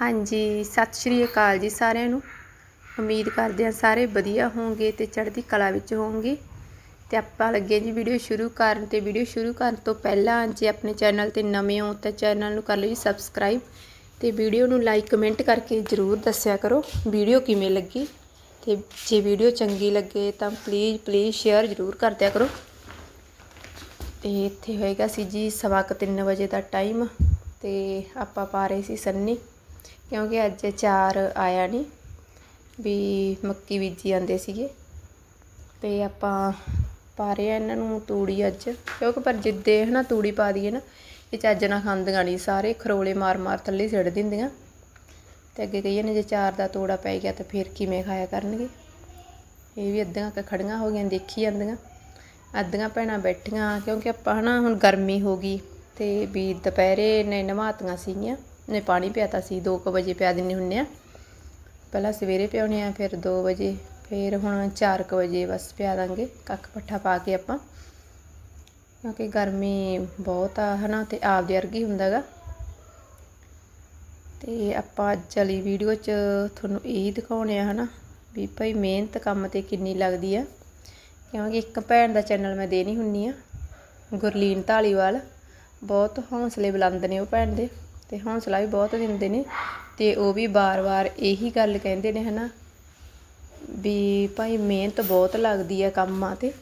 ਹਾਂਜੀ, ਸਤਿ ਸ਼੍ਰੀ ਅਕਾਲ ਜੀ ਸਾਰਿਆਂ ਨੂੰ। ਉਮੀਦ ਕਰਦੇ ਹਾਂ ਸਾਰੇ ਵਧੀਆ ਹੋਵੋਗੇ ਤੇ ਚੜ੍ਹਦੀ ਕਲਾ ਵਿੱਚ ਹੋਵੋਗੇ ਤੇ ਆਪਾਂ ਲੱਗੇ ਜੀ ਵੀਡੀਓ ਸ਼ੁਰੂ ਕਰਨ ਤੇ ਵੀਡੀਓ ਸ਼ੁਰੂ ਕਰਨ ਤੋਂ ਪਹਿਲਾਂ ਜੇ ਆਪਣੇ ਚੈਨਲ ਤੇ ਨਵੇਂ ਹੋ ਤਾਂ ਚੈਨਲ ਨੂੰ ਕਰ ਲਓ ਜੀ ਸਬਸਕ੍ਰਾਈਬ ਤੇ ਵੀਡੀਓ ਨੂੰ ਲਾਈਕ, ਕਮੈਂਟ ਕਰਕੇ ਜਰੂਰ ਦੱਸਿਆ ਕਰੋ ਵੀਡੀਓ ਕਿਵੇਂ ਲੱਗੀ। ਤੇ ਜੇ ਵੀਡੀਓ ਚੰਗੀ ਲੱਗੇ ਤਾਂ ਪਲੀਜ਼ ਪਲੀਜ਼ ਸ਼ੇਅਰ ਜਰੂਰ ਕਰ ਦਿਆ ਕਰੋ। ਤੇ ਇੱਥੇ ਹੋਏਗਾ ਸੀ ਜੀ ਸਵਾ ਕੁ ਤਿੰਨ ਵਜੇ ਦਾ ਟਾਈਮ ਤੇ ਆਪਾਂ ਪਾ ਰਹੇ ਸੀ ਸੰਨੀ। ਕਿਉਂਕਿ ਅੱਜ ਚਾਰ ਆਇਆ ਨਹੀਂ ਵੀ ਮੱਕੀ ਬੀਜੀ ਜਾਂਦੇ ਸੀਗੇ। ਤੇ ਆਪਾਂ ਪਾ ਰਹੇ ਆ ਇਹਨਾਂ ਨੂੰ ਤੂੜੀ ਅੱਜ। ਕਿਉਂਕਿ ਪਰ ਜਿੱਦੇ ਹਨਾ ਤੂੜੀ ਪਾ ਦਈਏ ਨਾ, ਇਹ ਚੱਜ ਨਾਲ ਖਾਂਦੀਆਂ ਨਹੀਂ ਸਾਰੇ ਖਰੋਲੇ ਮਾਰ ਮਾਰ ਥੱਲੇ ਸਿੱਟ ਦਿੰਦੀਆਂ। ਤੇ ਅੱਗੇ ਕਹੀਏ ਨੇ ਜੇ ਚਾਰ ਦਾ ਤੋੜਾ ਪੈ ਗਿਆ ਤਾਂ ਫਿਰ ਕਿਵੇਂ ਖਾਇਆ ਕਰਨਗੇ? ਇਹ ਵੀ ਅੱਧੀਆਂ ਕ ਖੜੀਆਂ ਹੋ ਗਈਆਂ, ਦੇਖੀ ਜਾਂਦੀਆਂ। ਅੱਧੀਆਂ ਭੈਣਾਂ ਬੈਠੀਆਂ, ਕਿਉਂਕਿ ਆਪਾਂ ਹਨਾ ਹੁਣ ਗਰਮੀ ਹੋ ਗਈ ਤੇ ਵੀ ਦੁਪਹਿਰੇ ਨੇ ਨਵਾਤੀਆਂ ਸੀਗੀਆਂ। ਨੇ ਪਾਣੀ ਪਿਆਤਾ ਸੀ 2 ਵਜੇ ਪਿਆ ਦਿੰਨੇ ਹੁੰਨੇ ਆ। ਪਹਿਲਾਂ ਸਵੇਰੇ ਪਿਆਉਣੇ ਆ, ਫਿਰ 2 ਵਜੇ, ਫਿਰ ਹੁਣ 4 ਵਜੇ ਬਸ ਪਿਆ ਦਾਂਗੇ, ਕੱਖ ਪੱਠਾ ਪਾ ਕੇ ਆਪਾਂ। ਕਿਉਂਕਿ ਗਰਮੀ ਬਹੁਤ ਆ, ਹਨਾ, ਤੇ ਆਪਦੇ ਵਰਗੀ ਹੁੰਦਾਗਾ ਤੇ ਆਪਾਂ ਅੱਜ ਵਾਲੀ ਵੀਡੀਓ 'ਚ ਤੁਹਾਨੂੰ ਇਹ ਦਿਖਾਉਣੇ ਆ, ਹਨਾ, ਵੀ ਭਾਈ ਮਿਹਨਤ ਕੰਮ ਤੇ ਕਿੰਨੀ ਲੱਗਦੀ ਆ। ਕਿਉਂਕਿ ਇੱਕ ਭੈਣ ਦਾ ਚੈਨਲ ਮੈਂ ਦੇਣੀ ਹੁੰਨੀ ਆ, ਗੁਰਲੀਨ ਢਾਲੀਵਾਲ। ਬਹੁਤ ਹੌਸਲੇ ਬੁਲੰਦ ਨੇ ਉਹ ਭੈਣ ਦੇ। ਤੇ ਹੌਸਲਾ ਵੀ ਬਹੁਤ ਦਿੰਦੇ ਨੇ ਤੇ ਉਹ ਵੀ ਬਾਰ-ਬਾਰ ਇਹੀ ਗੱਲ ਕਹਿੰਦੇ ਨੇ ਹਨਾ ਵੀ ਭਾਈ ਮਿਹਨਤ ਬਹੁਤ ਲੱਗਦੀ ਆ ਕੰਮਾਂ ਤੇ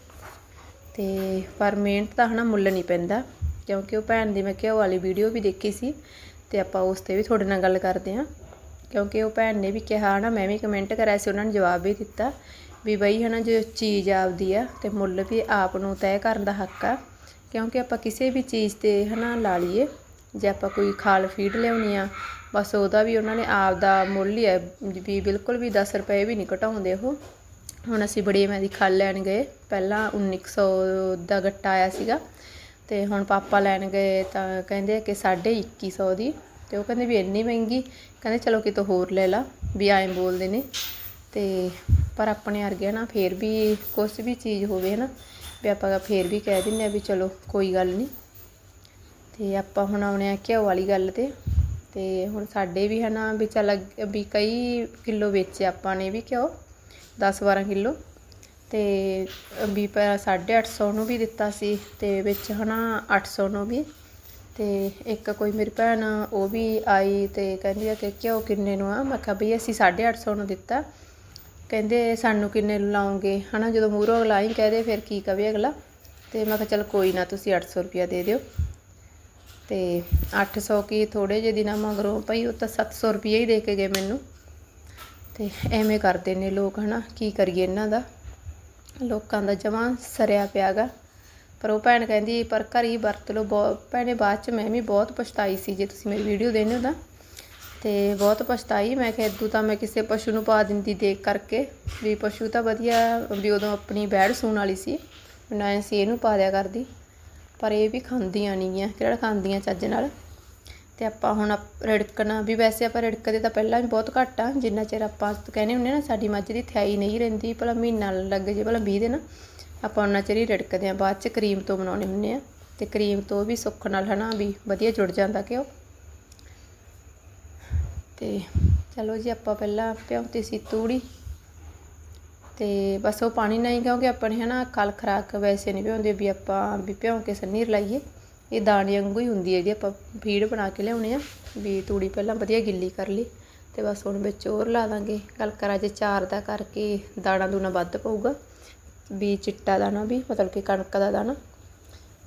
ਤੇ ਪਰ ਮਿਹਨਤ ਦਾ ਹਨਾ ਮੁੱਲ ਨਹੀਂ ਪੈਂਦਾ, ਕਿਉਂਕਿ ਉਹ ਭੈਣ ਦੀ ਮੈਂ ਘਿਓ ਵਾਲੀ ਵੀਡੀਓ ਵੀ ਦੇਖੀ ਸੀ ਤੇ ਆਪਾਂ ਉਸ ਤੇ ਵੀ ਤੁਹਾਡੇ ਨਾਲ ਗੱਲ ਕਰਦੇ ਹਾਂ, ਕਿਉਂਕਿ ਉਹ ਭੈਣ ਨੇ ਵੀ ਕਿਹਾ ਨਾ ਮੈਂ ਵੀ ਕਮੈਂਟ ਕਰਿਆ ਸੀ, ਉਹਨਾਂ ਨੇ ਜਵਾਬ ਵੀ ਦਿੱਤਾ ਵੀ ਬਈ ਹਨਾ ਜੋ ਚੀਜ਼ ਆਪਦੀ ਆ ਤੇ ਮੁੱਲ ਵੀ ਆਪ ਨੂੰ ਤੈਅ ਕਰਨ ਦਾ ਹੱਕ ਆ, ਕਿਉਂਕਿ ਆਪਾਂ ਕਿਸੇ ਵੀ ਚੀਜ਼ ਤੇ ਹਨਾ ਲਾ ਲਈਏ ਜੇ ਆਪਾਂ ਕੋਈ ਖਾਲ ਫੀਡ ਲਿਆਉਣੀ ਆ, ਬਸ ਉਹਦਾ ਵੀ ਉਹਨਾਂ ਨੇ ਆਪ ਦਾ ਮੁੱਲ ਹੀ ਹੈ ਵੀ ਬਿਲਕੁਲ ਵੀ 10 ਰੁਪਏ ਵੀ ਨਹੀਂ ਘਟਾਉਂਦੇ ਉਹ। ਹੁਣ ਅਸੀਂ ਬੜੀ ਮੈਂ ਦੀ ਖਾਲ ਲੈਣ ਗਏ, ਪਹਿਲਾਂ 1900 ਦਾ ਗੱਟਾ ਆਇਆ ਸੀਗਾ, ਤੇ ਹੁਣ ਪਾਪਾ ਲੈਣ ਗਏ ਤਾਂ ਕਹਿੰਦੇ ਕਿ 2150 ਦੀ, ਤੇ ਉਹ ਕਹਿੰਦੇ ਵੀ ਇੰਨੀ ਮਹਿੰਗੀ, ਕਹਿੰਦੇ ਚਲੋ ਕਿਤੋਂ ਹੋਰ ਲੈ ਲਾ, ਵੀ ਐਂ ਬੋਲਦੇ ਨੇ। ਤੇ ਪਰ ਆਪਣੇ ਵਰਗੇ ਨਾ, ਫੇਰ ਵੀ ਕੁਝ ਵੀ ਚੀਜ਼ ਹੋਵੇ ਨਾ ਵੀ ਆਪਾਂ ਫੇਰ ਵੀ ਕਹਿ ਦਿੰਨੇ ਆ ਵੀ ਚਲੋ ਕੋਈ ਗੱਲ ਨਹੀਂ। ਤੇ ਆਪਾਂ ਹੁਣ ਆਉਣੇ ਆ ਘਿਓ ਵਾਲੀ ਗੱਲ ਤੇ। ਤੇ ਹੁਣ ਸਾਡੇ ਵੀ ਹੈ ਨਾ ਵੀ ਚੱਲ ਵੀ ਕਈ ਕਿਲੋ ਵੇਚੇ ਆਪਾਂ ਨੇ ਵੀ ਘਿਓ 10 12 ਕਿਲੋ। ਤੇ ਵੀ 850 ਨੂੰ ਵੀ ਦਿੱਤਾ ਸੀ ਤੇ ਵਿੱਚ ਹਨਾ 800 ਨੂੰ ਵੀ। ਤੇ ਇੱਕ ਕੋਈ ਮੇਰੀ ਭੈਣ ਉਹ ਵੀ ਆਈ ਤੇ ਕਹਿੰਦੀ ਆ ਕਿ ਘਿਓ ਕਿੰਨੇ ਨੂੰ ਆ? ਮੈਂ ਕਿਹਾ ਬਈ ਅਸੀਂ 850 ਨੂੰ ਦਿੱਤਾ। ਕਹਿੰਦੇ ਸਾਨੂੰ ਕਿੰਨੇ ਲਾਉਂਗੇ? ਹਨਾ ਜਦੋਂ ਮੂਹਰੋਂ ਅਗਲਾ ਹੀ ਕਹਦੇ ਫਿਰ ਕੀ ਕਵੇ ਅਗਲਾ। ਤੇ ਮੈਂ ਕਿਹਾ ਚਲ ਕੋਈ ਨਾ ਤੁਸੀਂ 800 ਰੁਪਿਆ ਦੇ ਦਿਓ। ਤੇ 800 ਕੀ ਥੋੜੇ ਜਿਹੇ ਦਿਨਾਂ ਮਗਰੋਂ ਭਈ ਉਹ ਤਾਂ 700 ਰੁਪਏ ਹੀ ਦੇ ਕੇ ਗਏ ਮੈਨੂੰ। ਤੇ ਐਵੇਂ ਕਰਦੇ ਨੇ ਲੋਕ, ਹਨਾ? ਕੀ ਕਰੀਏ ਇਹਨਾਂ ਦਾ? ਲੋਕਾਂ ਦਾ ਜਮਾਂ ਸਰਿਆ ਪਿਆਗਾ। ਪਰ ਉਹ ਭੈਣ ਕਹਿੰਦੀ, ਪਰ ਘਰ ਹੀ ਵਰਤ ਲਓ ਬਹੁਤ ਭੈਣੇ, ਬਾਅਦ ਚ ਮੈਂ ਵੀ ਬਹੁਤ ਪਛਤਾਈ ਸੀ ਜੇ ਤੁਸੀਂ ਮੇਰੀ ਵੀਡੀਓ ਦੇਖਦੇ ਹੋ ਤਾਂ। ਤੇ ਬਹੁਤ ਪਛਤਾਈ। ਮੈਂ ਕਿਹਾ ਇਦੋਂ ਤਾਂ ਮੈਂ ਕਿਸੇ ਪਸ਼ੂ ਨੂੰ ਪਾ ਦਿੰਦੀ ਦੇਖ ਕਰਕੇ, ਵੀ ਪਸ਼ੂ ਤਾਂ ਵਧੀਆ, ਵੀ ਉਦੋਂ ਆਪਣੀ ਬੈੜ ਸੂਣ ਵਾਲੀ ਸੀ। ਮੈਂ ਸੀ, ਇਹਨੂੰ ਪਾ ਦਿਆ ਕਰਦੀ। ਪਰ ਇਹ ਵੀ ਖਾਂਦੀਆਂ ਨਹੀਂ ਆ ਕਿਹੜਾ ਖਾਂਦੀਆਂ ਚੱਜ ਨਾਲ। ਤੇ ਆਪਾਂ ਹੁਣ ਰਿੜਕਣਾ, ਵੀ ਵੈਸੇ ਆਪਾਂ ਰਿੜਕਦੇ ਤਾਂ ਪਹਿਲਾਂ ਵੀ ਬਹੁਤ ਘੱਟ ਆ, ਜਿੰਨਾ ਚਿਰ ਆਪਾਂ ਕਹਿੰਦੇ ਹੁੰਦੇ ਨਾ, ਸਾਡੀ ਮੱਝ ਦੀ ਥਿਆਈ ਨਹੀਂ ਰਹਿੰਦੀ, ਭਲਾ ਮਹੀਨਾ ਲੱਗ ਜੇ, ਭਲਾ 20 ਦਿਨ, ਆਪਾਂ ਉਹਨਾਂ ਚਿਰ ਹੀ ਰਿੜਕਦੇ ਆ। ਬਾਅਦ ਚ ਕਰੀਮ ਤੋਂ ਬਣਾਉਣੇ ਹੁੰਦੇ ਆ, ਤੇ ਕਰੀਮ ਤੋਂ ਵੀ ਸੁੱਖ ਨਾਲ, ਹਨਾ, ਵੀ ਵਧੀਆ ਜੁੜ ਜਾਂਦਾ ਘਿਓ। ਉਹ ਤੇ ਚਲੋ ਜੀ, ਆਪਾਂ ਪਹਿਲਾਂ ਭਿਉਂਤੀ ਸੀ ਤੂੜੀ। ਤੇ ਬਸ ਉਹ ਪਾਣੀ ਨਹੀਂ ਕਿਉਂਕਿ ਆਪਾਂ ਨੇ ਹਨਾ ਕਲ ਖਰਾਕ ਵੈਸੇ ਨਹੀਂ ਭਿਉਂਦੇ ਵੀ ਆਪਾਂ ਵੀ ਭਿਉਂ ਕੇ ਸੰਨੀ ਰਲਾਈਏ ਇਹ ਦਾਣੇ ਵਾਂਗੂ ਹੀ ਹੁੰਦੀ ਹੈ ਜੀ, ਆਪਾਂ ਫੀਡ ਬਣਾ ਕੇ ਲਿਆਉਣੇ ਆ, ਵੀ ਤੂੜੀ ਪਹਿਲਾਂ ਵਧੀਆ ਗਿੱਲੀ ਕਰ ਲਈ ਤੇ ਬਸ ਹੁਣ ਵਿੱਚ ਹੋਰ ਲਾ ਦਾਂਗੇ। ਗੱਲ ਕਰਾਂ ਜੇ ਚਾਰ ਦਾ ਕਰਕੇ ਦਾਣਾ ਦੂਣਾ ਵੱਧ ਪਊਗਾ, ਵੀ ਚਿੱਟਾ ਦਾਣਾ ਵੀ, ਮਤਲਬ ਕਿ ਕਣਕ ਦਾ ਦਾਣਾ,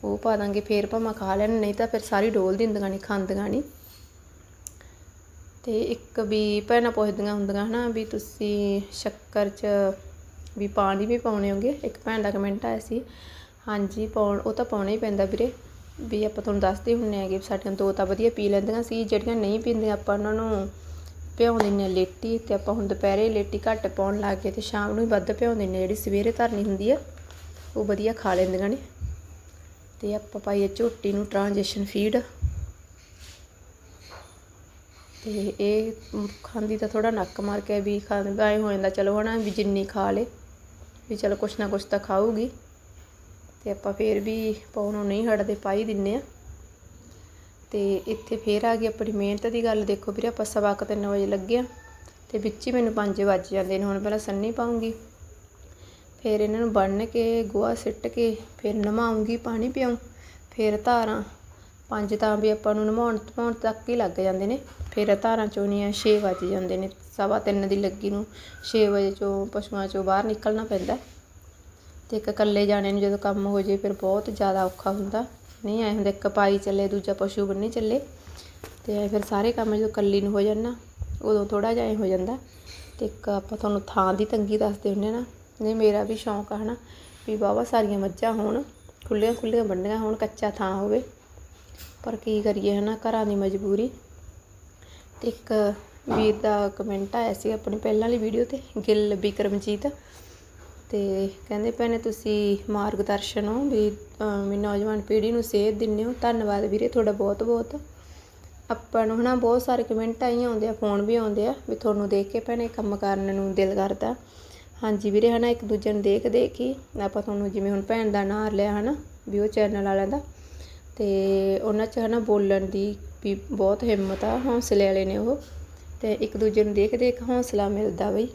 ਉਹ ਪਾ ਦਾਂਗੇ, ਫੇਰ ਭਾਵੇਂ ਖਾ ਲੈਣ, ਨਹੀਂ ਤਾਂ ਫਿਰ ਸਾਰੀ ਡੋਲ ਦਿੰਦੀਆਂ ਨਹੀਂ, ਖਾਂਦੀਆਂ ਨਹੀਂ। ਤੇ ਇੱਕ ਵੀ ਭੈਣਾਂ ਪੁੱਛਦੀਆਂ ਹੁੰਦੀਆਂ ਹਨਾ ਵੀ ਤੁਸੀਂ ਸ਼ੱਕਰ 'ਚ ਵੀ ਪਾਣੀ ਵੀ ਪਾਉਣੇ ਹੋਗੇ। ਇੱਕ ਭੈਣ ਦਾ ਕਮੈਂਟ ਆਇਆ ਸੀ। ਹਾਂਜੀ, ਪਾਉਣ, ਉਹ ਤਾਂ ਪਾਉਣਾ ਹੀ ਪੈਂਦਾ ਵੀਰੇ। ਵੀ ਆਪਾਂ ਤੁਹਾਨੂੰ ਦੱਸਦੇ ਹੁੰਨੇ ਆਗੇ ਸਾਡੀਆਂ ਦੋ ਤਾਂ ਵਧੀਆ ਪੀ ਲੈਂਦੀਆਂ ਸੀ, ਜਿਹੜੀਆਂ ਨਹੀਂ ਪੀਂਦੀਆਂ ਆਪਾਂ ਉਹਨਾਂ ਨੂੰ ਭਿਉਂ ਦਿੰਨੇ ਆ ਲੇਟੀ ਤੇ ਆਪਾਂ ਹੁਣ ਦੁਪਹਿਰੇ ਲੇਟੀ ਘੱਟ ਪਾਉਣ ਲੱਗ ਗਏ ਤੇ ਸ਼ਾਮ ਨੂੰ ਹੀ ਵੱਧ ਭਿਉਂ ਦਿੰਨੇ ਜਿਹੜੀ ਸਵੇਰੇ ਧਰਨੀ ਹੁੰਦੀ ਆ, ਉਹ ਵਧੀਆ ਖਾ ਲੈਂਦੀਆਂ ਨੇ। ਤੇ ਆਪਾਂ ਪਾਈਏ ਝੋਟੀ ਨੂੰ ਟ੍ਰਾਂਜੀਸ਼ਨ ਫੀਡ ਤੇ ਇਹ ਖਾਂਦੀ ਤਾਂ ਥੋੜਾ ਨੱਕ ਮਾਰ ਕੇ ਵੀ ਖਾਂਦਾ ਐ ਹੋ ਜਾਂਦਾ, ਚਲੋ ਹਨਾ, ਵੀ ਜਿੰਨੀ ਖਾ ਲੇ ਵੀ ਚਲੋ ਕੁਛ ਨਾ ਕੁਛ ਤਾਂ ਖਾਊਗੀ। ਤੇ ਆਪਾਂ ਫੇਰ ਵੀ ਪਾਉਣੋਂ ਨਹੀਂ ਹਟਦੇ, ਪਾਈ ਦਿੰਨੇ ਆ। ਤੇ ਇੱਥੇ ਫੇਰ ਆ ਗਈ ਆਪਣੀ ਮਿਹਨਤ ਦੀ ਗੱਲ। ਦੇਖੋ ਵੀਰੇ, ਆਪਾਂ ਸਵਾ ਕੁ ਤਿੰਨ ਵਜੇ ਲੱਗੇ ਆ ਤੇ ਵਿੱਚ ਹੀ ਮੈਨੂੰ 5 ਵੱਜ ਜਾਂਦੇ ਨੇ। ਹੁਣ ਪਹਿਲਾਂ ਸੰਨੀ ਪਾਉਂਗੀ, ਫਿਰ ਇਹਨਾਂ ਨੂੰ ਬੰਨ ਕੇ, ਗੋਹਾ ਸਿੱਟ ਕੇ, ਫਿਰ ਨਵਾਉਂਗੀ, ਪਾਣੀ ਪਿਆਉਂ, ਫਿਰ ਧਾਰਾਂ। ਪੰਜ ਤਾਂ ਵੀ ਆਪਾਂ ਨੂੰ ਨਵਾਉਣ ਧਵਾਉਣ ਤੱਕ ਹੀ ਲੱਗ ਜਾਂਦੇ ਨੇ। ਫਿਰ ਧਾਰਾਂ ਚੋਣੀਆਂ ਛੇ ਵੱਜ ਜਾਂਦੇ ਨੇ। ਸਵਾ ਤਿੰਨ ਦੀ ਲੱਗੀ ਨੂੰ ਛੇ ਵਜੇ ਚੋਂ ਪਸ਼ੂਆਂ ਚੋਂ ਬਾਹਰ ਨਿਕਲਣਾ ਪੈਂਦਾ। ਅਤੇ ਇੱਕ ਇਕੱਲੇ ਜਾਣੇ ਨੂੰ ਜਦੋਂ ਕੰਮ ਹੋ ਜੇ ਫਿਰ ਬਹੁਤ ਜ਼ਿਆਦਾ ਔਖਾ ਹੁੰਦਾ। ਨਹੀਂ ਐਂ ਹੁੰਦਾ ਇੱਕ ਪਾਈ ਚੱਲੇ, ਦੂਜਾ ਪਸ਼ੂ ਬੰਨੇ ਚੱਲੇ। ਅਤੇ ਐਂ ਫਿਰ ਸਾਰੇ ਕੰਮ ਜਦੋਂ ਇਕੱਲੀ ਨੂੰ ਹੋ ਜਾਣ ਉਦੋਂ ਥੋੜ੍ਹਾ ਜਿਹਾ ਐਂ ਹੋ ਜਾਂਦਾ। ਅਤੇ ਇੱਕ ਆਪਾਂ ਤੁਹਾਨੂੰ ਥਾਂ ਦੀ ਤੰਗੀ ਦੱਸਦੇ ਹੁੰਦੇ ਨਾ। ਨਹੀਂ ਮੇਰਾ ਵੀ ਸ਼ੌਂਕ ਆ ਹਨਾ, ਵੀ ਵਾਹਵਾ ਸਾਰੀਆਂ ਮੱਝਾਂ ਹੋਣ ਖੁੱਲ੍ਹੀਆਂ ਖੁੱਲ੍ਹੀਆਂ ਬੰਨੀਆਂ ਹੋਣ, ਕੱਚਾ ਥਾਂ ਹੋਵੇ। ਪਰ ਕੀ ਕਰੀਏ ਹਨਾ, ਘਰਾਂ ਦੀ ਮਜਬੂਰੀ। ਤੇ ਇੱਕ ਵੀਰ ਦਾ ਕਮੈਂਟ ਆਇਆ ਸੀ ਆਪਣੀ ਪਹਿਲਾਂ ਵਾਲੀ ਵੀਡੀਓ ਤੇ, ਗਿੱਲ ਬਿਕਰਮਜੀਤ ਤੇ ਕਹਿੰਦੇ, ਭੈਣੇ ਤੁਸੀਂ ਮਾਰਗਦਰਸ਼ਨ ਹੋ ਵੀ ਵੀ ਨੌਜਵਾਨ ਪੀੜ੍ਹੀ ਨੂੰ ਸੇਧ ਦਿੰਦੇ ਹੋ। ਧੰਨਵਾਦ ਵੀਰੇ ਤੁਹਾਡਾ ਬਹੁਤ ਬਹੁਤ। ਆਪਾਂ ਨੂੰ ਹਨਾ ਬਹੁਤ ਸਾਰੇ ਕਮੈਂਟ ਆਈ ਆਉਂਦੇ ਆ ਫੋਨ ਵੀ ਆਉਂਦੇ ਆ, ਵੀ ਤੁਹਾਨੂੰ ਦੇਖ ਕੇ ਭੈਣੇ ਕੰਮ ਕਰਨ ਨੂੰ ਦਿਲ ਕਰਦਾ। ਹਾਂਜੀ ਵੀਰੇ ਹਨਾ, ਇੱਕ ਦੂਜੇ ਨੂੰ ਦੇਖ ਦੇਖ ਹੀ ਆਪਾਂ ਤੁਹਾਨੂੰ ਜਿਵੇਂ ਹੁਣ ਭੈਣ ਦਾ ਨਾਂ ਲਿਆ ਹਨਾ, ਵੀ ਉਹ ਚੈਨਲ ਵਾਲਿਆਂ ਦਾ ਅਤੇ ਉਹਨਾਂ 'ਚ ਹੈ ਨਾ ਬੋਲਣ ਦੀ ਵੀ ਬਹੁਤ ਹਿੰਮਤ ਆ, ਹੌਂਸਲੇ ਵਾਲੇ ਨੇ ਉਹ। ਅਤੇ ਇੱਕ ਦੂਜੇ ਨੂੰ ਦੇਖ ਦੇਖ ਹੌਂਸਲਾ ਮਿਲਦਾ ਬਈ,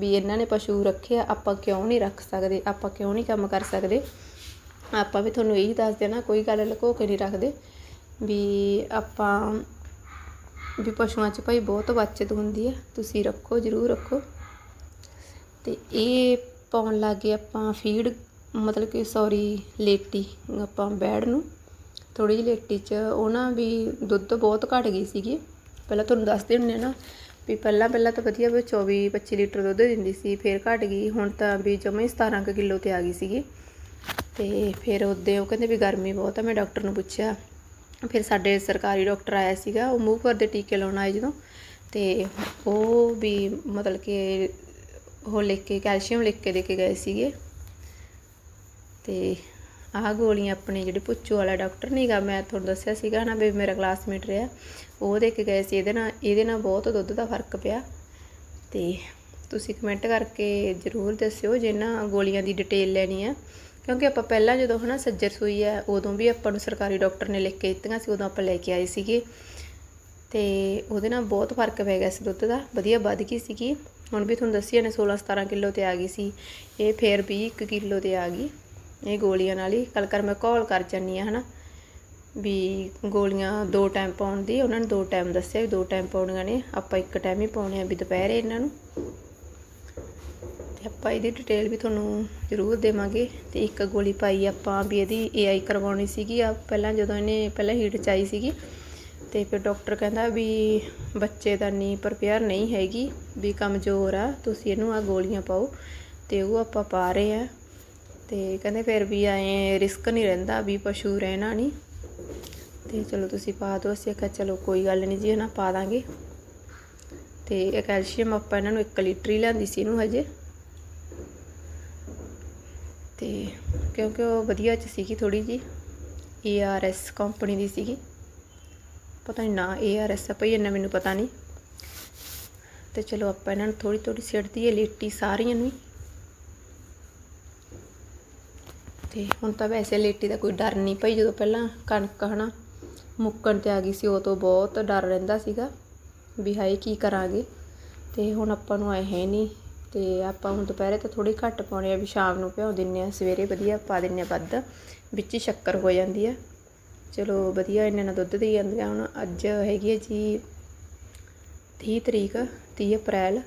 ਵੀ ਇਹਨਾਂ ਨੇ ਪਸ਼ੂ ਰੱਖਿਆ, ਆਪਾਂ ਕਿਉਂ ਨਹੀਂ ਰੱਖ ਸਕਦੇ, ਆਪਾਂ ਕਿਉਂ ਨਹੀਂ ਕੰਮ ਕਰ ਸਕਦੇ? ਆਪਾਂ ਵੀ ਤੁਹਾਨੂੰ ਇਹੀ ਦੱਸਦੇ ਨਾ ਕੋਈ ਗੱਲ ਲੁਕੋ ਕੇ ਨਹੀਂ ਰੱਖਦੇ। ਵੀ ਆਪਾਂ, ਵੀ ਪਸ਼ੂਆਂ 'ਚ ਭਾਈ ਬਹੁਤ ਬਚਤ ਹੁੰਦੀ ਆ, ਤੁਸੀਂ ਰੱਖੋ, ਜ਼ਰੂਰ ਰੱਖੋ। ਤੇ ਇਹ ਪਾਉਣ ਲੱਗੇ ਆਪਾਂ ਫੀਡ ਮਤਲਬ ਕਿ ਸੌਰੀ ਲੇਟੀ ਆਪਾਂ ਬੈੜ ਨੂੰ। ਥੋੜ੍ਹੀ ਜਿਹੀ ਲੇਟੀ 'ਚ ਉਹ ਨਾ ਵੀ ਦੁੱਧ ਬਹੁਤ ਘੱਟ ਗਈ ਸੀਗੀ। ਪਹਿਲਾਂ ਤੁਹਾਨੂੰ ਦੱਸਦੇ ਹੁੰਦੇ ਆ ਨਾ ਵੀ ਪਹਿਲਾਂ ਪਹਿਲਾਂ ਤਾਂ ਵਧੀਆ ਵੀ 24 25 ਲੀਟਰ ਦੁੱਧ ਦਿੰਦੀ ਸੀ, ਫਿਰ ਘਟ ਗਈ, ਹੁਣ ਤਾਂ ਵੀ ਜਮੇ 17 ਕੁ ਕਿਲੋ ਤੇ ਆ ਗਈ ਸੀਗੀ। ਤੇ ਫਿਰ ਉਹਦੇ ਉਹ ਕਹਿੰਦੇ ਵੀ ਗਰਮੀ ਬਹੁਤ ਆ, ਮੈਂ ਡਾਕਟਰ ਨੂੰ ਪੁੱਛਿਆ। ਫਿਰ ਸਾਡੇ ਸਰਕਾਰੀ ਡਾਕਟਰ ਆਇਆ ਸੀਗਾ, ਉਹ ਮੂੰਹ ਪਰ ਦੇ ਟੀਕੇ ਲਾਉਣ ਆਏ ਜਦੋਂ। ਤੇ ਉਹ ਵੀ ਮਤਲਬ ਕਿ ਉਹ ਲਿਖ ਕੇ, ਕੈਲਸ਼ੀਅਮ ਲਿਖ ਕੇ ਦੇ ਕੇ ਗਏ ਸੀਗੇ। ਤੇ ਆਹ ਗੋਲੀਆਂ ਆਪਣੇ ਜਿਹੜੇ ਪੁੱਛੂ ਵਾਲਾ ਡਾਕਟਰ ਨਹੀਂਗਾ ਮੈਂ ਤੁਹਾਨੂੰ ਦੱਸਿਆ ਸੀਗਾ ਨਾ ਵੀ ਮੇਰਾ ਕਲਾਸਮੇਟ ਰਿਹਾ, ਉਹ ਦੇ ਕੇ ਗਏ ਸੀ, ਇਹਦੇ ਨਾਲ ਇਹਦੇ ਨਾਲ ਬਹੁਤ ਦੁੱਧ ਦਾ ਫ਼ਰਕ ਪਿਆ। ਤੇ ਤੁਸੀਂ ਕਮੈਂਟ ਕਰਕੇ ਜ਼ਰੂਰ ਦੱਸਿਓ ਜੇ ਨਾ ਗੋਲੀਆਂ ਦੀ ਡਿਟੇਲ ਲੈਣੀ ਆ। ਕਿਉਂਕਿ ਆਪਾਂ ਪਹਿਲਾਂ ਜਦੋਂ ਹਨਾ ਸੱਜਰ ਸੂਈ ਹੈ ਉਦੋਂ ਵੀ ਆਪਾਂ ਨੂੰ ਸਰਕਾਰੀ ਡਾਕਟਰ ਨੇ ਲਿਖ ਕੇ ਦਿੱਤੀਆਂ ਸੀ, ਉਦੋਂ ਆਪਾਂ ਲੈ ਕੇ ਆਏ ਸੀਗੇ। ਤੇ ਉਹਦੇ ਨਾਲ ਬਹੁਤ ਫ਼ਰਕ ਪੈ ਗਿਆ ਸੀ ਦੁੱਧ ਦਾ, ਵਧੀਆ ਵੱਧ ਗਈ ਸੀਗੀ। ਹੁਣ ਵੀ ਤੁਹਾਨੂੰ ਦੱਸਿਆ ਨੇ 16 17 ਕਿਲੋ ਤੇ ਆ ਗਈ ਸੀ, ਇਹ ਫੇਰ 20 ਕਿਲੋ ਤੇ ਆ ਗਈ। ਇਹ ਗੋਲੀਆਂ ਨਾਲ ਹੀ। ਕੱਲ ਕਰ ਮੈਂ ਕਾਲ ਕਰ ਜਾਨੀ ਆ ਹਨਾ। ਵੀ ਗੋਲੀਆਂ ਦੋ ਟਾਈਮ ਪਾਉਣ ਦੀ, ਉਹਨਾਂ ਨੇ ਦੋ ਟਾਈਮ ਦੱਸਿਆ ਵੀ ਦੋ ਟਾਈਮ ਪਾਉਣੀਆਂ ਨੇ। ਆਪਾਂ ਇੱਕ ਟਾਈਮ ਹੀ ਪਾਉਣੇ ਆ ਵੀ ਦੁਪਹਿਰੇ ਇਹਨਾਂ ਨੂੰ। ਤੇ ਆਪਾਂ ਇਹਦੀ ਡਿਟੇਲ ਵੀ ਤੁਹਾਨੂੰ ਜ਼ਰੂਰ ਦੇਵਾਂਗੇ। ਤੇ ਇੱਕ ਗੋਲੀ ਪਾਈ ਆਪਾਂ ਵੀ ਇਹਦੀ ਏਆਈ ਕਰਵਾਉਣੀ ਸੀਗੀ ਆ, ਪਹਿਲਾਂ ਜਦੋਂ ਇਹਨੇ ਪਹਿਲਾਂ ਹੀਟ ਚ ਆਈ ਸੀਗੀ। ਤੇ ਫਿਰ ਡਾਕਟਰ ਕਹਿੰਦਾ ਵੀ ਬੱਚੇ ਦਾ ਨੀ ਪ੍ਰਪੇਅਰ ਨਹੀਂ ਹੈਗੀ, ਵੀ ਕਮਜ਼ੋਰ ਆ, ਤੁਸੀਂ ਇਹਨੂੰ ਆ ਗੋਲੀਆਂ ਪਾਓ। ਤੇ ਉਹ ਆਪਾਂ ਪਾ ਰਹੇ ਆ। ਤੇ ਕਹਿੰਦੇ ਫਿਰ ਵੀ ਐ ਰਿਸਕ ਨਹੀਂ ਰਹਿੰਦਾ, ਵੀ ਪਸ਼ੂ ਰਹਿਣਾ ਨਹੀਂ। ਤੇ ਚਲੋ ਤੁਸੀਂ ਪਾ ਦਿਓ, ਅਸੀਂ ਆਖਿਆ ਚਲੋ ਕੋਈ ਗੱਲ ਨਹੀਂ ਜੀ, ਹਨਾ, ਪਾ ਦਾਂਗੇ। ਤੇ ਇਹ ਕੈਲਸ਼ੀਅਮ ਆਪਾਂ ਇਹਨਾਂ ਨੂੰ 1 ਲੀਟਰ ਹੀ ਲਿਆਂਦੀ ਸੀ ਇਹਨੂੰ ਹਜੇ। ਤੇ ਕਿਉਂਕਿ ਉਹ ਵਧੀਆ ਚ ਸੀਗੀ ਥੋੜੀ ਜੀ ARS ਕੰਪਨੀ ਦੀ ਸੀਗੀ। ਪਤਾ ਨਹੀਂ ਨਾ ARS ਆ ਭਈ, ਇੰਨਾ ਮੈਨੂੰ ਪਤਾ ਨਹੀਂ। ਤੇ ਚਲੋ ਆਪਾਂ ਇਹਨਾਂ ਨੂੰ ਥੋੜੀ ਥੋੜੀ ਸਿੜਦੀ ਹੈ ਲੇਟੀ ਸਾਰੀਆਂ ਨੂੰ ਹੀ ਤੇ ਹੁਣ ਤਾਂ ਵੈਸੇ ਲੇਟੀ ਦਾ ਕੋਈ ਡਰ ਨਹੀਂ ਪਈ ਜਦੋਂ ਪਹਿਲਾਂ ਕਣਕ ਹਨਾ ਮੁੱਕਣ ਤੇ ਆ ਗਈ ਸੀ ਉਹ ਤੋਂ ਬਹੁਤ ਡਰ ਰਹਿੰਦਾ ਸੀਗਾ ਵੀ ਹਾਏ ਕੀ ਕਰਾਂਗੇ। ਤੇ ਹੁਣ ਆਪਾਂ ਨੂੰ ਐ ਹੈ ਨਹੀਂ ਤੇ ਆਪਾਂ ਹੁਣ ਦੁਪਹਿਰੇ ਤਾਂ ਥੋੜੀ ਘੱਟ ਪਾਉਣੇ ਆ, ਵੀ ਸ਼ਾਮ ਨੂੰ ਭਿਉਂ ਦਿੰਨੇ ਆ ਸਵੇਰੇ ਵਧੀਆ ਪਾ ਦਿੰਨੇ ਆ ਵੱਧ, ਵਿੱਚ ਹੀ ਸ਼ੱਕਰ ਹੋ ਜਾਂਦੀ ਆ। ਚਲੋ ਵਧੀਆ ਇਹਨਾਂ ਨਾਲ ਦੁੱਧ ਦੇਈ ਜਾਂਦੀਆਂ, ਹੁਣ ਅੱਜ ਹੈਗੀ ਹੈ ਜੀ 30 ਤਰੀਕ 30 ਅਪ੍ਰੈਲ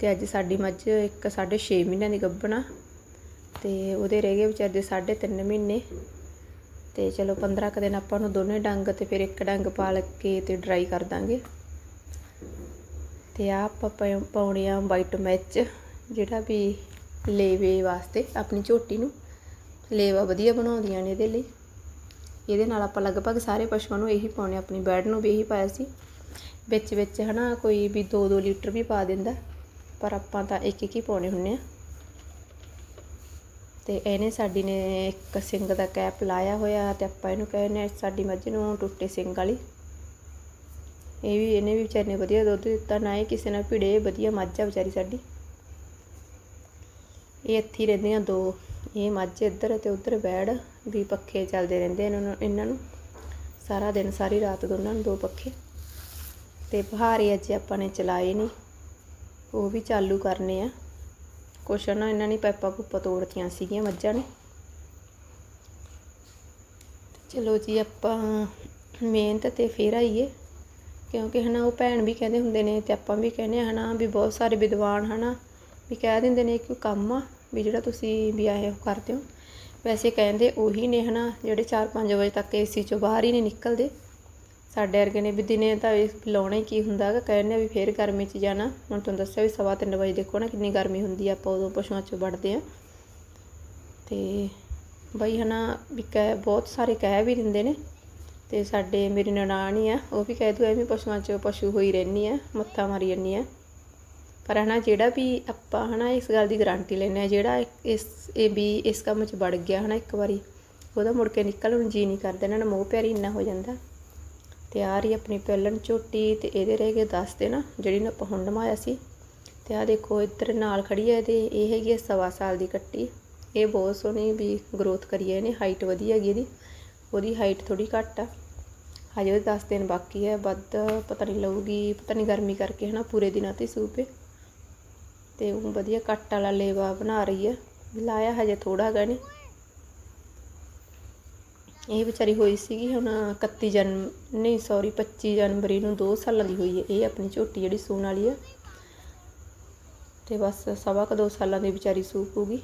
ਤੇ ਅੱਜ ਸਾਡੀ ਮੱਝ ਇੱਕ ਸਾਢੇ ਛੇ ਮਹੀਨਿਆਂ ਦੀ ਗੱਭਣਾ ਤੇ ਉਹਦੇ ਰਹਿ ਗਏ ਵਿਚਾਰੇ ਦੇ ਸਾਢੇ ਤਿੰਨ ਮਹੀਨੇ। ਤੇ ਚਲੋ 15 ਕੁ ਦਿਨ ਆਪਾਂ ਨੂੰ ਦੋਨੇ ਡੰਗ ਤੇ ਫਿਰ ਇੱਕ ਡੰਗ ਪਾਲ ਕੇ ਤੇ ਡਰਾਈ ਕਰ ਦਾਂਗੇ। ਤੇ ਆ ਆਪਾਂ ਪਾ- ਪਾਉਣੇ ਆ ਵਾਈਟ ਮੈਚ ਜਿਹੜਾ ਵੀ ਲੇਵੇ ਵਾਸਤੇ ਆਪਣੀ ਝੋਟੀ ਨੂੰ। ਲੇਵਾ ਵਧੀਆ ਬਣਾਉਂਦੀਆਂ ਨੇ ਇਹਦੇ ਲਈ। ਇਹਦੇ ਨਾਲ ਆਪਾਂ ਲਗਭਗ ਸਾਰੇ ਪਸ਼ੂਆਂ ਨੂੰ ਇਹੀ ਪਾਉਣੇ ਆਪਣੀ ਬੈਡ ਨੂੰ ਵੀ ਇਹੀ ਪਾਇਆ ਸੀ। ਵਿੱਚ ਵਿੱਚ ਹਨਾ ਕੋਈ ਵੀ 2-2 ਲੀਟਰ ਵੀ ਪਾ ਦਿੰਦਾ, ਪਰ ਆਪਾਂ ਤਾਂ ਇੱਕ ਇੱਕ ਹੀ ਪਾਉਣੇ ਹੁੰਨੇ ਆ। ਤੇ ਇਹਨੇ ਸਾਡੀ ਨੇ ਇੱਕ ਸਿੰਘ ਦਾ ਕੈਪ ਲਾਇਆ ਹੋਇਆ ਤੇ ਆਪਾਂ ਇਹਨੂੰ ਕਹਿੰਦੇ ਸਾਡੀ ਮੱਝ ਨੂੰ ਟੁੱਟੇ ਸਿੰਘ ਵਾਲੀ। ਇਹ ਵੀ, ਇਹਨੇ ਵੀ ਵਿਚਾਰੇ ਨੇ ਵਧੀਆ ਦੁੱਧ ਦਿੱਤਾ, ਨਾ ਇਹ ਕਿਸੇ ਨਾਲ ਭਿੜੇ ਵਧੀਆ ਮੱਝ ਆ ਵਿਚਾਰੀ ਸਾਡੀ। ਇਹ ਇੱਥੇ ਹੀ ਰਹਿੰਦੀਆਂ ਦੋ, ਇਹ ਮੱਝ ਇੱਧਰ ਤੇ ਉੱਧਰ ਬੈੜ ਵੀ ਪੱਖੇ ਚੱਲਦੇ ਰਹਿੰਦੇ ਇਹਨਾਂ ਨੂੰ ਇਹਨਾਂ ਨੂੰ। ਸਾਰਾ ਦਿਨ, ਸਾਰੀ ਰਾਤ ਦੋਨਾਂ ਨੂੰ ਦੋ ਪੱਖੇ। ਤੇ ਬਹਾਰੇ ਅੱਜ ਆਪਾਂ ਨੇ ਚਲਾਏ ਨਹੀਂ ਉਹ ਵੀ ਚਾਲੂ ਕਰਨੇ ਆ। ਕੁਛ ਨਾ, ਇਹਨਾਂ ਨੇ ਪੈਪਾ ਪੁੱਪਾ ਤੋੜਤੀਆਂ ਸੀਗੀਆਂ, ਮੱਝਾਂ ਨੇ। ਚਲੋ ਜੀ, ਆਪਾਂ ਮਿਹਨਤ ਤੇ ਫੇਰ ਆਈਏ, ਕਿਉਂਕਿ ਹਨਾ, ਉਹ ਭੈਣ ਵੀ ਕਹਿੰਦੇ ਹੁੰਦੇ ਨੇ ਤੇ ਆਪਾਂ ਵੀ ਕਹਿੰਦੇ ਆ ਹਨਾ, ਵੀ ਬਹੁਤ ਸਾਰੇ ਵਿਦਵਾਨ ਹਨਾ, ਵੀ ਕਹਿ ਦਿੰਦੇ ਨੇ ਕਿ ਕੰਮ ਆ, ਵੀ ਜਿਹੜਾ ਤੁਸੀਂ ਵੀ ਆਏ ਹੋ, ਕਰਦੇ ਹੋ। ਵੈਸੇ ਕਹਿੰਦੇ ਉਹੀ ਨੇ ਹਨਾ, ਜਿਹੜੇ 4-5 ਵਜੇ ਤੱਕ ਏਸੀ ਚੋਂ ਬਾਹਰ ਹੀ ਨਹੀਂ ਨਿਕਲਦੇ। ਸਾਡੇ ਵਰਗੇ ਨੇ ਵੀ ਦਿਨੇ ਤਾਂ ਇਹ ਲਾਉਣਾ ਹੀ ਕੀ ਹੁੰਦਾ ਹੈਗਾ, ਕਹਿੰਦੇ ਆ ਵੀ ਫੇਰ ਗਰਮੀ 'ਚ ਜਾਣਾ। ਹੁਣ ਤੁਹਾਨੂੰ ਦੱਸਿਆ ਵੀ ਸਵਾ ਤਿੰਨ ਵਜੇ ਦੇਖੋ ਨਾ ਕਿੰਨੀ ਗਰਮੀ ਹੁੰਦੀ ਆ, ਆਪਾਂ ਉਦੋਂ ਪਸ਼ੂਆਂ 'ਚੋਂ ਵੜਦੇ ਆ। ਤੇ ਬਈ ਹਨਾ, ਵੀ ਕਹਿ, ਬਹੁਤ ਸਾਰੇ ਕਹਿ ਵੀ ਦਿੰਦੇ ਨੇ। ਤੇ ਸਾਡੇ ਮੇਰੀ ਨਨਾਣੀ ਹੀ ਆ, ਉਹ ਵੀ ਕਹਿ ਦੂ ਐਵੇਂ ਪਸ਼ੂਆਂ 'ਚ ਪਸ਼ੂ ਹੋਈ ਰਹਿੰਦੀ ਆ, ਮੱਥਾ ਮਾਰੀ ਜਾਂਦੀ ਆ। ਪਰ ਹਨਾ, ਜਿਹੜਾ ਵੀ ਆਪਾਂ ਹਨਾ, ਇਸ ਗੱਲ ਦੀ ਗਾਰੰਟੀ ਲੈਂਦੇ ਆ, ਜਿਹੜਾ ਇਸ, ਇਹ ਵੀ ਇਸ ਕੰਮ 'ਚ ਵੜ ਗਿਆ ਹਨਾ ਇੱਕ ਵਾਰੀ, ਉਹਦਾ ਮੁੜ ਕੇ ਨਿਕਲਣ ਨੂੰ ਜੀ ਨਹੀਂ ਕਰਦਾ, ਇਹਨਾਂ ਨੂੰ ਮੋਹ ਪਿਆਰੀ ਇੰਨਾ ਹੋ ਜਾਂਦਾ। ਤੇ ਆ ਰਹੀ ਆਪਣੀ ਪਹਿਲਣ ਝੋਟੀ ਤੇ ਇਹਦੇ ਰਹਿ ਗਏ 10 ਦਿਨ, ਜਿਹੜੀ ਨੂੰ ਆਪਾਂ ਹੁਣ ਨਮਾਇਆ ਸੀ। ਤੇ ਆ ਦੇਖੋ, ਇੱਧਰ ਨਾਲ ਖੜੀ ਹੈ ਇਹਦੇ, ਇਹ ਹੈਗੀ ਹੈ ਸਵਾ ਸਾਲ ਦੀ ਕੱਟੀ। ਇਹ ਬਹੁਤ ਸੋਹਣੀ ਵੀ ਗਰੋਥ ਕਰੀ ਹੈ ਇਹਨੇ ਹਾਈਟ ਵਧੀਆ ਹੈਗੀ ਇਹਦੀ। ਉਹਦੀ ਹਾਈਟ ਥੋੜੀ ਘੱਟ ਆ। ਹਜੇ ਉਹਦੇ 10 ਦਿਨ ਬਾਕੀ ਹੈ ਵੱਧ ਪਤਾ ਨਹੀਂ ਲਊਗੀ, ਪਤਾ ਨਹੀਂ ਗਰਮੀ ਕਰਕੇ ਹਨਾ, ਪੂਰੇ ਦਿਨਾਂ ਤੇ ਸੂਪੇ ਤੇ ਉਹ ਵਧੀਆ ਕੱਟ ਵਾਲਾ ਲੇਵਾ ਬਣਾ ਰਹੀ ਹੈ ਲਾਇਆ ਹਜੇ ਥੋੜਾ ਹੈਗਾ ਨੇ ਇਹ ਵਿਚਾਰੀ ਹੋਈ ਸੀਗੀ ਹੁਣ 31 ਜਨ ਨਹੀਂ ਸੌਰੀ 25 ਜਨਵਰੀ ਨੂੰ 2 ਸਾਲਾਂ ਦੀ ਹੋਈ ਹੈ। ਇਹ ਆਪਣੀ ਝੋਟੀ ਜਿਹੜੀ ਸੂਣ ਵਾਲੀ ਹੈ ਤੇ ਬਸ ਸਵਾ ਕ 2 ਸਾਲਾਂ ਦੀ ਵਿਚਾਰੀ ਸੂਪ ਹੋਗੀ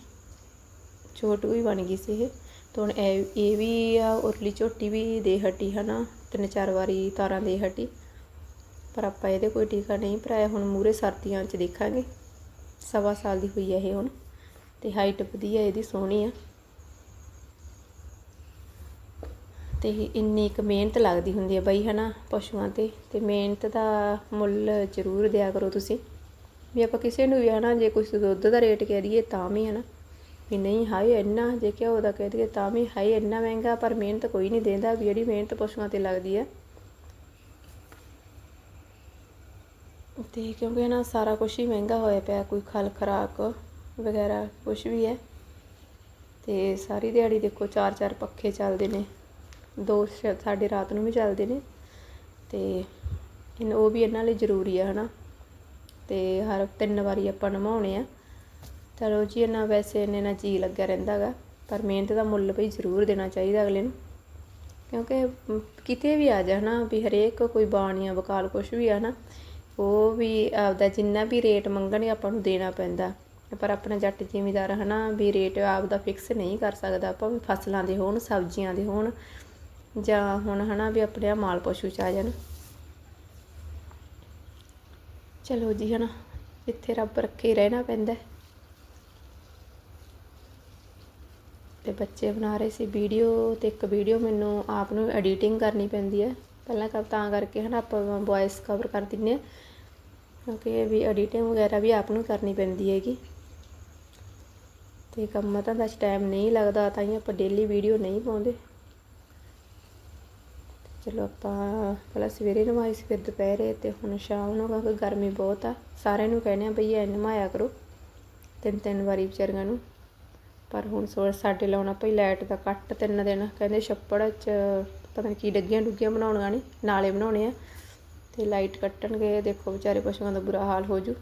ਛੋਟੂ ਵੀ ਬਣ ਗਈ ਸੀ ਇਹ। ਤੇ ਹੁਣ ਇਹ ਇਹ ਵੀ ਆ, ਉਰਲੀ ਝੋਟੀ ਵੀ ਦੇ ਹਟੀ ਹਨਾ। ਤਿੰਨ ਚਾਰ ਵਾਰੀ ਤਾਰਾਂ ਦੇ ਹਟੀ। ਪਰ ਆਪਾਂ ਇਹਦੇ ਕੋਈ ਟੀਕਾ ਨਹੀਂ ਭਰਾਇਆ। ਹੁਣ ਮੂਰੇ ਸਰਦੀਆਂ 'ਚ ਦੇਖਾਂਗੇ। ਸਵਾ ਸਾਲ ਦੀ ਹੋਈ ਹੈ ਇਹ ਹੁਣ। ਤੇ ਹਾਈਟ ਵਧੀਆ ਇਹਦੀ ਸੋਹਣੀ ਆ। ਅਤੇ ਇੰਨੀ ਕੁ ਮਿਹਨਤ ਲੱਗਦੀ ਹੁੰਦੀ ਹੈ ਬਈ ਹੈ ਨਾ ਪਸ਼ੂਆਂ ਤੇ। ਅਤੇ ਮਿਹਨਤ ਦਾ ਮੁੱਲ ਜ਼ਰੂਰ ਦਿਆ ਕਰੋ ਤੁਸੀਂ। ਵੀ ਆਪਾਂ ਕਿਸੇ ਨੂੰ ਵੀ ਹੈ ਨਾ ਜੇ ਕੁਛ ਦੁੱਧ ਦਾ ਰੇਟ ਕਹਿ ਦਈਏ ਤਾਂ ਵੀ ਹੈ ਨਾ ਵੀ ਨਹੀਂ, ਹਾਏ, ਇੰਨਾ, ਜੇ ਘਿਓ ਦਾ ਕਹਿ ਦਈਏ ਤਾਂ ਵੀ, ਹਾਏ, ਇੰਨਾ ਮਹਿੰਗਾ, ਪਰ ਮਿਹਨਤ ਕੋਈ ਨਹੀਂ ਦਿੰਦਾ ਵੀ ਜਿਹੜੀ ਮਿਹਨਤ ਪਸ਼ੂਆਂ ਤੇ ਲੱਗਦੀ ਹੈ ਤੇ ਕਿਉਂਕਿ ਨਾ ਸਾਰਾ ਕੁਝ ਹੀ ਮਹਿੰਗਾ ਹੋਇਆ ਪਿਆ, ਕੋਈ ਖਲ ਖਰਾਕ ਵਗੈਰਾ ਕੁਝ ਵੀ ਹੈ। ਤੇ ਸਾਰੀ ਦਿਹਾੜੀ ਦੇਖੋ ਚਾਰ ਚਾਰ ਪੱਖੇ ਚੱਲਦੇ ਨੇ। ਦੋ ਸ਼- ਸਾਡੇ ਰਾਤ ਨੂੰ ਵੀ ਚੱਲਦੇ ਨੇ ਤੇ ਇਨ, ਉਹ ਵੀ ਇਹਨਾਂ ਲਈ ਜ਼ਰੂਰੀ ਆ, ਹਨਾ? ਤੇ ਹਰ ਤਿੰਨ ਵਾਰੀ ਆਪਾਂ ਨਵਾਉਣੇ ਆ। ਚਲੋ ਜੀ, ਇਹਨਾਂ ਵੈਸੇ ਇੰਨੇ ਨਾਲ ਜੀ ਲੱਗਿਆ ਰਹਿੰਦਾਗਾ ਪਰ ਮਿਹਨਤ ਦਾ ਮੁੱਲ ਵੀ ਜ਼ਰੂਰ ਦੇਣਾ ਚਾਹੀਦਾ ਅਗਲੇ ਨੂੰ। ਕਿਉਂਕਿ ਕਿਤੇ ਵੀ ਆ ਜਾ, ਹਨਾ? ਵੀ ਹਰੇਕ ਕੋਈ ਬਾਣੀਆਂ, ਵਕਾਲ ਕੁਛ ਵੀ ਆ ਨਾ ਉਹ ਵੀ ਆਪਦਾ ਜਿੰਨਾ ਵੀ ਰੇਟ ਮੰਗਣਗੇ ਆਪਾਂ ਨੂੰ ਦੇਣਾ ਪੈਂਦਾ। ਪਰ ਆਪਣਾ ਜੱਟ ਜ਼ਿਮੀਦਾਰ, ਹਨਾ? ਵੀ ਰੇਟ ਆਪਦਾ ਫਿਕਸ ਨਹੀਂ ਕਰ ਸਕਦਾ। ਆਪਾਂ ਵੀ ਫਸਲਾਂ ਦੇ ਹੋਣ, ਸਬਜ਼ੀਆਂ ਦੇ ਹੋਣ ਜਾਂ ਹੁਣ ਹਨਾ ਵੀ ਆਪਣੇ ਆ ਮਾਲ ਪਸ਼ੂ ਚ ਆ ਜਾਣ। ਚਲੋ ਜੀ ਹਨਾ ਇੱਥੇ ਰੱਬ ਰੱਖੇ ਰਹਿਣਾ ਪੈਂਦਾ ਹੈ। ਤੇ ਬੱਚੇ ਬਣਾ ਰਹੇ ਸੀ ਵੀਡੀਓ ਤੇ ਇੱਕ ਵੀਡੀਓ ਮੈਨੂੰ ਆਪ ਨੂੰ ਐਡੀਟਿੰਗ ਕਰਨੀ ਪੈਂਦੀ ਹੈ। ਪਹਿਲਾਂ ਕਰ ਤਾਂ ਕਰਕੇ ਹਨਾ ਆਪਾਂ ਵੌਇਸ ਕਵਰ ਕਰ ਦਿੰਨੇ ਆ ਕਿਉਂਕਿ ਵੀ ਐਡੀਟਿੰਗ ਵਗੈਰਾ ਵੀ ਆਪ ਨੂੰ ਕਰਨੀ ਪੈਂਦੀ ਹੈਗੀ। ਤੇ ਕੰਮਾਂ ਤਾਂ ਦਾ ਟਾਈਮ ਨਹੀਂ ਲੱਗਦਾ, ਤਾਂ ਹੀ ਆਪਾਂ ਡੇਲੀ ਵੀਡੀਓ ਨਹੀਂ ਪਾਉਂਦੇ। ਚਲੋ ਆਪਾਂ ਪਹਿਲਾਂ ਸਵੇਰੇ ਨਵਾਈ ਸੀ, ਫਿਰ ਦੁਪਹਿਰੇ ਤੇ ਹੁਣ ਸ਼ਾਮ ਨੂੰ, ਕਿਉਂਕਿ ਗਰਮੀ ਬਹੁਤ ਆ। ਸਾਰਿਆਂ ਨੂੰ ਕਹਿੰਦੇ ਆ ਬਈ ਐ ਨਵਾਇਆ ਕਰੋ, ਤਿੰਨ ਤਿੰਨ ਵਾਰੀ ਵਿਚਾਰੀਆਂ ਨੂੰ। ਪਰ ਹੁਣ ਸੋ, ਸਾਡੇ ਲਾਉਣਾ ਪਈ ਲਾਈਟ ਦਾ ਕੱਟ ਤਿੰਨ ਦਿਨ, ਕਹਿੰਦੇ ਛੱਪੜ 'ਚ ਪਤਾ ਨਹੀਂ ਕੀ ਡੱਗੀਆਂ ਡੁੱਗੀਆਂ ਬਣਾਉਣੀਆਂ ਨੇ, ਨਾਲੇ ਬਣਾਉਣੇ ਆ। ਤੇ ਲਾਈਟ ਕੱਟਣਗੇ, ਦੇਖੋ ਵਿਚਾਰੇ ਪਸ਼ੂਆਂ ਦਾ ਬੁਰਾ ਹਾਲ ਹੋ ਜੂ।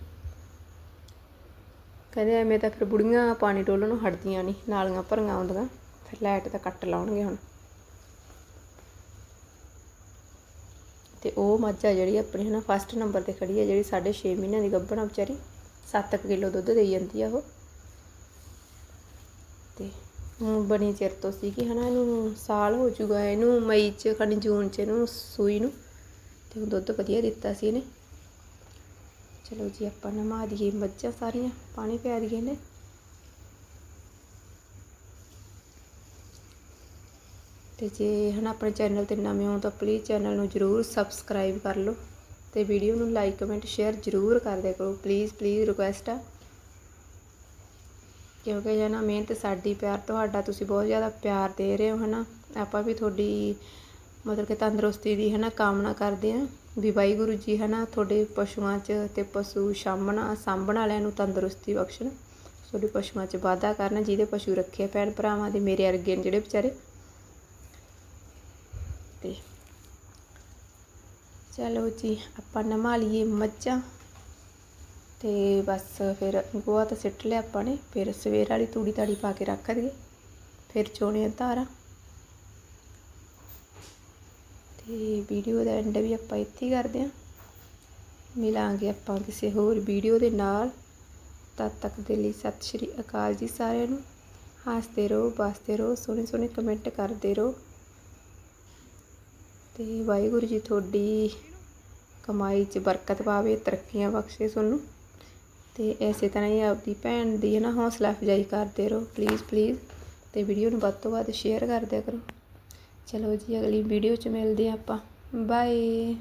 ਕਹਿੰਦੇ ਐਵੇਂ ਤਾਂ ਫਿਰ ਬੁੜੀਆਂ ਪਾਣੀ ਡੋਲਣ ਨੂੰ ਹਟਦੀਆਂ ਨਹੀਂ ਨਾਲੀਆਂ ਭਰੀਆਂ ਆਉਂਦੀਆਂ ਫਿਰ ਲਾਈਟ ਦਾ ਕੱਟ ਲਾਉਣਗੇ ਹੁਣ। ਤੇ ਉਹ ਮੱਝ ਆ ਜਿਹੜੀ ਆਪਣੀ ਹਨਾ ਫਸਟ ਨੰਬਰ ਤੇ ਖੜੀ ਹੈ ਜਿਹੜੀ 6.5 ਮਹੀਨਿਆਂ ਦੀ ਗੱਭਣ ਆ ਵਿਚਾਰੀ। 7 ਕਿਲੋ ਦੁੱਧ ਦੇਈ ਜਾਂਦੀ ਆ ਉਹ। ਤੇ ਹੁਣ ਬਣੀ ਚਿਰ ਤੋਂ ਸੀ ਕਿ ਹਨਾ, ਇਹਨੂੰ ਸਾਲ ਹੋ ਚੁੱਕਾ ਇਹਨੂੰ ਮਈ ਚ ਖਣੀ ਜੂਨ ਚ ਇਹਨੂੰ ਸੂਈ ਨੂੰ, ਤੇ ਉਹ ਦੁੱਧ ਵਧੀਆ ਦਿੱਤਾ ਸੀ ਇਹਨੇ। ਚਲੋ ਜੀ, ਆਪਾਂ ਨਮਾ ਦਈਏ ਮੱਝਾਂ ਸਾਰੀਆਂ, ਪਾਣੀ ਪਿਆ ਦਈਏ ਨੇ ਤੇ ਜੇ ਹਨਾ ਆਪਣੇ ਚੈਨਲ ਤੇ ਨਵੇਂ ਹੋ ਤਾਂ ਪਲੀਜ਼ ਚੈਨਲ ਨੂੰ ਜਰੂਰ ਸਬਸਕ੍ਰਾਈਬ ਕਰ ਲਓ ਤੇ ਵੀਡੀਓ ਨੂੰ ਲਾਈਕ ਕਮੈਂਟ ਸ਼ੇਅਰ ਜਰੂਰ ਕਰ ਦਿਆ ਕਰੋ। ਪਲੀਜ਼ ਪਲੀਜ਼ ਰਿਕੁਐਸਟ ਆ। ਕਿਉਂਕਿ ਜੇ ਨਾ ਮਿਹਨਤ ਸਾਡੀ, ਪਿਆਰ ਤੁਹਾਡਾ, ਤੁਸੀਂ ਬਹੁਤ ਜ਼ਿਆਦਾ ਪਿਆਰ ਦੇ ਰਹੇ ਹੋ ਹਨਾ। ਆਪਾਂ ਵੀ ਤੁਹਾਡੀ ਮਤਲਬ ਕਿ ਤੰਦਰੁਸਤੀ ਦੀ ਹਨਾ ਕਾਮਨਾ ਕਰਦੇ ਆਂ ਵੀ ਵਾਹਿਗੁਰੂ ਜੀ ਹਨਾ ਤੁਹਾਡੇ ਪਸ਼ੂਆਂ 'ਚ ਤੇ ਪਸ਼ੂ ਸਾਂਭਣਾ ਸਾਂਭਣ ਵਾਲਿਆਂ ਨੂੰ ਤੰਦਰੁਸਤੀ ਬਖਸ਼ਣ, ਤੁਹਾਡੇ ਪਸ਼ੂਆਂ 'ਚ ਵਾਧਾ ਕਰਨ, ਜਿਹਦੇ ਪਸ਼ੂ ਰੱਖੇ ਆ ਭੈਣ ਭਰਾਵਾਂ ਦੇ, ਮੇਰੇ ਵਰਗੇ ਨੇ ਜਿਹੜੇ ਵਿਚਾਰੇ। ਤੇ ਚਲੋ ਜੀ, ਆਪਾਂ ਨਮਾ ਲਈਏ ਮੱਝਾਂ ਤੇ ਬਸ ਫਿਰ ਗੋਹਾ ਤਾਂ ਸਿੱਟ ਲਿਆ ਆਪਾਂ ਨੇ, ਫਿਰ ਸਵੇਰ ਵਾਲੀ ਤੂੜੀ ਤਾੜੀ ਪਾ ਕੇ ਰੱਖ ਦਈਏ, ਫਿਰ ਚੋਣੇ ਧਾਰਾਂ। ਤੇ ਵੀਡੀਓ ਦਾ ਐਂਡ ਵੀ ਆਪਾਂ ਇੱਥੇ ਹੀ ਕਰਦੇ ਹਾਂ। ਮਿਲਾਂਗੇ ਆਪਾਂ ਕਿਸੇ ਹੋਰ ਵੀਡੀਓ ਦੇ ਨਾਲ। ਤਦ ਤੱਕ ਦੇ ਲਈ ਸਤਿ ਸ਼੍ਰੀ ਅਕਾਲ ਜੀ ਸਾਰਿਆਂ ਨੂੰ। ਹੱਸਦੇ ਰਹੋ, ਬਸਦੇ ਰਹੋ ਸੋਹਣੇ ਸੋਹਣੇ ਕਮੈਂਟ ਕਰਦੇ ਰਹੋ। ਤੇ ਵਾਹਿਗੁਰੂ ਜੀ ਤੁਹਾਡੀ ਕਮਾਈ 'ਚ ਬਰਕਤ ਪਾਵੇ, ਤਰੱਕੀਆਂ ਬਖਸ਼ੇ ਤੁਹਾਨੂੰ। ਤੇ ਐਸੇ ਤਰ੍ਹਾਂ ਹੀ ਆਪਦੀ ਭੈਣ ਦੀ ਹੈ ਨਾ ਹੌਸਲਾ ਅਫਜ਼ਾਈ ਕਰਦੇ ਰਹੋ ਪਲੀਜ਼ ਪਲੀਜ਼ ਤੇ ਵੀਡੀਓ ਨੂੰ ਵੱਧ ਤੋਂ ਵੱਧ ਸ਼ੇਅਰ ਕਰ ਦਿਆ ਕਰੋ। ਚਲੋ ਜੀ, ਅਗਲੀ ਵੀਡੀਓ 'ਚ ਮਿਲਦੇ ਹਾਂ ਆਪਾਂ। ਬਾਏ